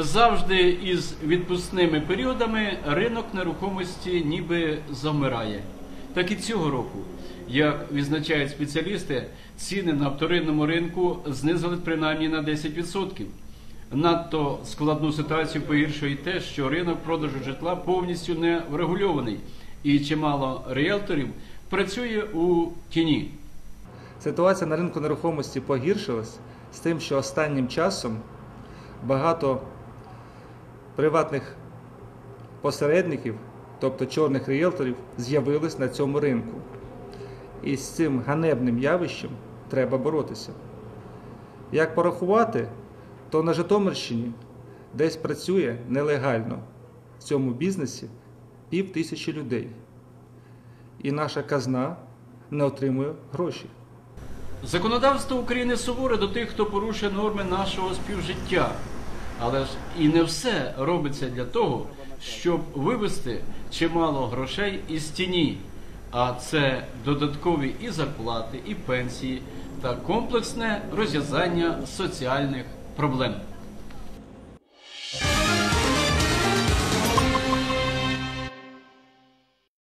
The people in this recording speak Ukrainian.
Завжди із відпускними періодами ринок нерухомості ніби завмирає. Так і цього року, як відзначають спеціалісти, ціни на вторинному ринку знизили принаймні на 10%. Надто складну ситуацію погіршує те, що ринок продажу житла повністю не врегульований, і чимало ріелторів працює у тіні. Ситуація на ринку нерухомості погіршилась з тим, що останнім часом багато приватних посередників, тобто чорних ріелторів, з'явились на цьому ринку. І з цим ганебним явищем треба боротися. Як порахувати, то на Житомирщині десь працює нелегально в цьому бізнесі пів тисячі людей. І наша казна не отримує гроші. Законодавство України суворе до тих, хто порушує норми нашого співжиття. Але ж і не все робиться для того, щоб вивести чимало грошей із тіні. А це додаткові і зарплати, і пенсії та комплексне розв'язання соціальних проблем.